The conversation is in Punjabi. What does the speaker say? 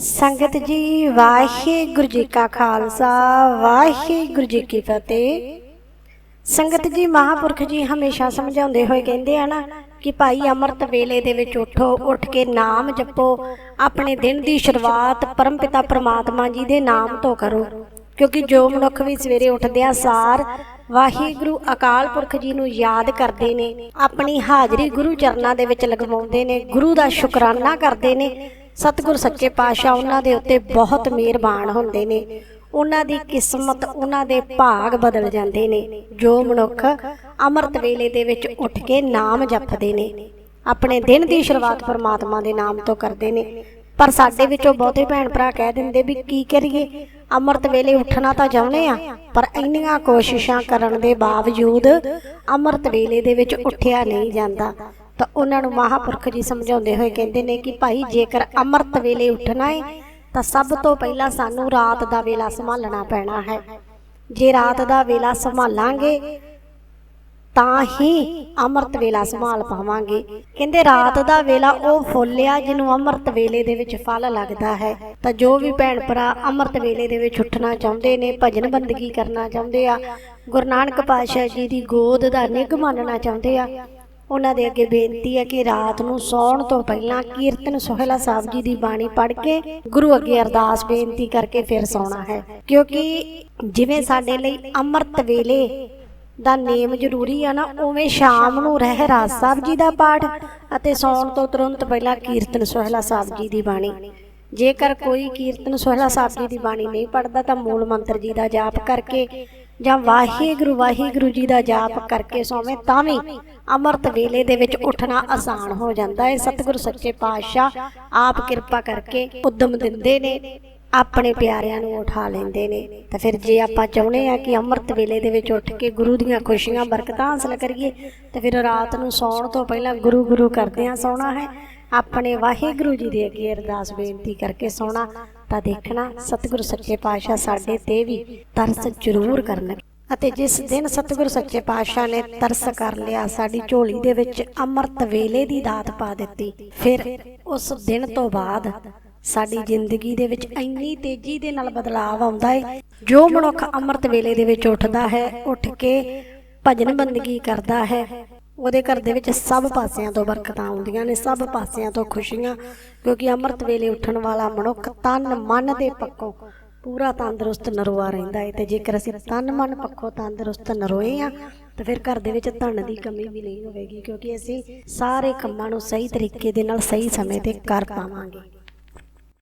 ਸੰਗਤ ਜੀ, ਵਾਹਿਗੁਰੂ ਜੀ ਕਾ ਖਾਲਸਾ, ਵਾਹਿਗੁਰੂ ਜੀ ਕੀ ਫਤਿਹ। ਸੰਗਤ ਜੀ, ਮਹਾਪੁਰਖ ਜੀ ਹਮੇਸ਼ਾ ਸਮਝਾਉਂਦੇ ਹੋਏ ਕਹਿੰਦੇ ਆ ਨਾ ਕਿ ਭਾਈ ਅੰਮ੍ਰਿਤ ਵੇਲੇ ਦੇ ਵਿੱਚ ਉਠੋ, ਉੱਠ ਕੇ ਨਾਮ ਜਪੋ, ਆਪਣੇ ਦਿਨ ਦੀ ਸ਼ੁਰੂਆਤ ਪਰਮਪਿਤਾ ਪ੍ਰਮਾਤਮਾ ਜੀ ਦੇ ਨਾਮ ਤੋਂ ਕਰੋ। ਕਿਉਂਕਿ ਜੋ ਮਨੁੱਖ ਵੀ ਸਵੇਰੇ ਉੱਠਦਿਆਂ ਸਾਰ ਵਾਹਿਗੁਰੂ ਅਕਾਲ ਪੁਰਖ ਜੀ ਨੂੰ ਯਾਦ ਕਰਦੇ ਨੇ, ਆਪਣੀ ਹਾਜ਼ਰੀ ਗੁਰੂ ਚਰਨਾਂ ਦੇ ਵਿੱਚ ਲਗਵਾਉਂਦੇ ਨੇ, ਗੁਰੂ ਦਾ ਸ਼ੁਕਰਾਨਾ ਕਰਦੇ ਨੇ ਸਤਿਗੁਰ ਸੱਚੇ ਪਾਤਸ਼ਾਹ ਉਹਨਾਂ ਦੇ ਉੱਤੇ ਬਹੁਤ ਮਿਹਰਬਾਨ ਹੁੰਦੇ ਨੇ। ਉਹਨਾਂ ਦੀ ਕਿਸਮਤ, ਉਹਨਾਂ ਦੇ ਭਾਗ ਬਦਲ ਜਾਂਦੇ ਨੇ। ਜੋ ਮਨੁੱਖ ਅੰਮ੍ਰਿਤ ਵੇਲੇ ਦੇ ਵਿੱਚ ਉੱਠ ਕੇ ਨਾਮ ਜਪਦੇ ਨੇ, ਆਪਣੇ ਦਿਨ ਦੀ ਸ਼ੁਰੂਆਤ ਪਰਮਾਤਮਾ ਦੇ ਨਾਮ ਤੋਂ ਕਰਦੇ ਨੇ। ਪਰ ਸਾਡੇ ਵਿੱਚੋਂ ਬਹੁਤੇ ਭੈਣ ਭਰਾ ਕਹਿ ਦਿੰਦੇ ਵੀ ਕੀ ਕਰੀਏ? ਅੰਮ੍ਰਿਤ ਵੇਲੇ ਉੱਠਣਾ ਤਾਂ ਚਾਹੁੰਦੇ ਆ, ਪਰ ਇੰਨੀਆਂ ਕੋਸ਼ਿਸ਼ਾਂ ਕਰਨ ਦੇ ਬਾਵਜੂਦ ਅੰਮ੍ਰਿਤ ਵੇਲੇ ਦੇ ਵਿੱਚ ਉੱਠਿਆ ਨਹੀਂ ਜਾਂਦਾ। ਤਾਂ ਉਹਨਾਂ ਨੂੰ ਮਹਾਪੁਰਖ ਜੀ ਸਮਝਾਉਂਦੇ ਹੋਏ ਕਹਿੰਦੇ ਨੇ ਕਿ ਭਾਈ ਜੇਕਰ ਅੰਮ੍ਰਿਤ ਵੇਲੇ ਉੱਠਣਾ ਹੈ ਤਾਂ ਸਭ ਤੋਂ ਪਹਿਲਾਂ ਸਾਨੂੰ ਰਾਤ ਦਾ ਵੇਲਾ ਸੰਭਾਲਣਾ ਪੈਣਾ ਹੈ। ਜੇ ਰਾਤ ਦਾ ਵੇਲਾ ਸੰਭਾਲਾਂਗੇ, ਤਾਂ ਹੀ ਅੰਮ੍ਰਿਤ ਵੇਲਾ ਸੰਭਾਲ ਪਾਵਾਂਗੇ। ਕਹਿੰਦੇ ਰਾਤ ਦਾ ਵੇਲਾ ਉਹ ਫੁੱਲ ਆ ਜਿਹਨੂੰ ਅੰਮ੍ਰਿਤ ਵੇਲੇ ਦੇ ਵਿੱਚ ਫਲ ਲੱਗਦਾ ਹੈ। ਤਾਂ ਜੋ ਵੀ ਭੈਣ ਭਰਾ ਅੰਮ੍ਰਿਤ ਵੇਲੇ ਦੇ ਵਿੱਚ ਉੱਠਣਾ ਚਾਹੁੰਦੇ ਨੇ, ਭਜਨ ਬੰਦਗੀ ਕਰਨਾ ਚਾਹੁੰਦੇ ਆ, ਗੁਰੂ ਨਾਨਕ ਪਾਤਸ਼ਾਹ ਜੀ ਦੀ ਗੋਦ ਦਾ ਨਿੱਘ ਮੰਨਣਾ ਚਾਹੁੰਦੇ ਆ ਉਹਨਾਂ ਦੇ ਅੱਗੇ ਬੇਨਤੀ ਹੈ ਕਿ ਰਾਤ ਨੂੰ ਸੌਣ ਤੋਂ ਪਹਿਲਾਂ ਕੀਰਤਨ ਸੋਹਿਲਾ ਸਾਹਿਬ ਜੀ ਦੀ ਬਾਣੀ ਪੜ੍ਹ ਕੇ ਗੁਰੂ ਅੱਗੇ ਅਰਦਾਸ ਬੇਨਤੀ ਕਰਕੇ ਫਿਰ ਸੌਣਾ ਹੈ। ਕਿਉਂਕਿ ਜਿਵੇਂ ਸਾਡੇ ਲਈ ਅੰਮ੍ਰਿਤ ਵੇਲੇ ਦਾ ਨੇਮ ਜ਼ਰੂਰੀ ਆ ਨਾ, ਉਵੇਂ ਸ਼ਾਮ ਨੂੰ ਰਹਿ ਰਾਜ ਸਾਹਿਬ ਜੀ ਦਾ ਪਾਠ ਅਤੇ ਸੌਣ ਤੋਂ ਤੁਰੰਤ ਪਹਿਲਾਂ ਕੀਰਤਨ ਸੋਹਿਲਾ ਸਾਹਿਬ ਜੀ ਦੀ ਬਾਣੀ। ਜੇਕਰ ਕੋਈ ਕੀਰਤਨ ਸੋਹਿਲਾ ਸਾਹਿਬ ਜੀ ਦੀ ਬਾਣੀ ਨਹੀਂ ਪੜਦਾ ਤਾਂ ਮੂਲ ਮੰਤਰ ਜੀ ਦਾ ਜਾਪ ਕਰਕੇ ਜਾਂ ਵਾਹਿਗੁਰੂ ਵਾਹਿਗੁਰੂ ਜੀ ਦਾ ਜਾਪ ਕਰਕੇ ਸੌਵੇਂ, ਤਾਂ ਵੀ ਅੰਮ੍ਰਿਤ ਵੇਲੇ ਦੇ ਵਿੱਚ ਉੱਠਣਾ ਆਸਾਨ ਹੋ ਜਾਂਦਾ ਹੈ। ਸਤਿਗੁਰੂ ਸੱਚੇ ਪਾਤਸ਼ਾਹ ਆਪ ਕਿਰਪਾ ਕਰਕੇ ਉਦਮ ਦਿੰਦੇ ਨੇ, ਆਪਣੇ ਪਿਆਰਿਆਂ ਨੂੰ ਉਠਾ ਲੈਂਦੇ ਨੇ। ਤਾਂ ਫਿਰ ਜੇ ਆਪਾਂ ਚਾਹੁੰਦੇ ਆ ਕਿ ਅੰਮ੍ਰਿਤ ਵੇਲੇ ਦੇ ਵਿੱਚ ਉੱਠ ਕੇ ਗੁਰੂ ਦੀਆਂ ਖੁਸ਼ੀਆਂ, ਬਰਕਤਾਂ ਹਾਸਲ ਕਰੀਏ, ਤਾਂ ਫਿਰ ਰਾਤ ਨੂੰ ਸੌਣ ਤੋਂ ਪਹਿਲਾਂ ਗੁਰੂ ਗੁਰੂ ਕਰਦਿਆਂ ਸੌਣਾ ਹੈ। ਆਪਣੇ ਵਾਹਿਗੁਰੂ ਜੀ ਦੇ ਅੱਗੇ ਅਰਦਾਸ ਬੇਨਤੀ ਕਰਕੇ ਸੌਣਾ ਤਾਂ ਦੇਖਣਾ ਸਤਿਗੁਰੂ ਸੱਚੇ ਪਾਤਸ਼ਾਹ ਸਾਡੇ ਤੇ ਵੀ ਤਰਸ ਜ਼ਰੂਰ ਕਰਨਗੇ। ਅਤੇ ਜਿਸ ਦਿਨ ਸਤਿਗੁਰੂ ਸੱਚੇ ਪਾਤਸ਼ਾਹ ਨੇ ਤਰਸ ਕਰ ਲਿਆ, ਸਾਡੀ ਝੋਲੀ ਦੇ ਵਿੱਚ ਅੰਮ੍ਰਿਤ ਵੇਲੇ ਦੀ ਦਾਤ ਪਾ ਦਿੱਤੀ, ਫਿਰ ਉਸ ਦਿਨ ਤੋਂ ਬਾਅਦ ਸਾਡੀ ਜ਼ਿੰਦਗੀ ਦੇ ਵਿੱਚ ਇੰਨੀ ਤੇਜ਼ੀ ਦੇ ਨਾਲ ਬਦਲਾਅ ਆਉਂਦਾ ਹੈ ਜੋ ਮਨੁੱਖ ਅੰਮ੍ਰਿਤ ਵੇਲੇ ਦੇ ਵਿੱਚ ਉੱਠਦਾ ਹੈ, ਉੱਠ ਕੇ ਭਜਨ ਬੰਦਗੀ ਕਰਦਾ ਹੈ ਉਹਦੇ ਘਰ ਦੇ ਵਿੱਚ ਸਭ ਪਾਸਿਆਂ ਤੋਂ ਬਰਕਤਾਂ ਆਉਂਦੀਆਂ ਨੇ, ਸਭ ਪਾਸਿਆਂ ਤੋਂ ਖੁਸ਼ੀਆਂ, ਕਿਉਂਕਿ ਅੰਮ੍ਰਿਤ ਵੇਲੇ ਉੱਠਣ ਵਾਲਾ ਮਨੁੱਖ ਤਨ ਮਨ ਦੇ ਪੱਖੋਂ ਪੂਰਾ ਤੰਦਰੁਸਤ ਨਰੋਆ ਰਹਿੰਦਾ ਹੈ ਤੇ ਜੇਕਰ ਅਸੀਂ ਤਨ ਮਨ ਪੱਖੋਂ ਤੰਦਰੁਸਤ ਨਰੋਏ ਆ, ਤਾਂ ਫਿਰ ਘਰ ਦੇ ਵਿੱਚ ਧਨ ਦੀ ਕਮੀ ਵੀ ਨਹੀਂ ਹੋਵੇਗੀ, ਕਿਉਂਕਿ ਅਸੀਂ ਸਾਰੇ ਕੰਮਾਂ ਨੂੰ ਸਹੀ ਤਰੀਕੇ ਦੇ ਨਾਲ ਸਹੀ ਸਮੇਂ ਤੇ ਕਰ ਪਾਵਾਂਗੇ।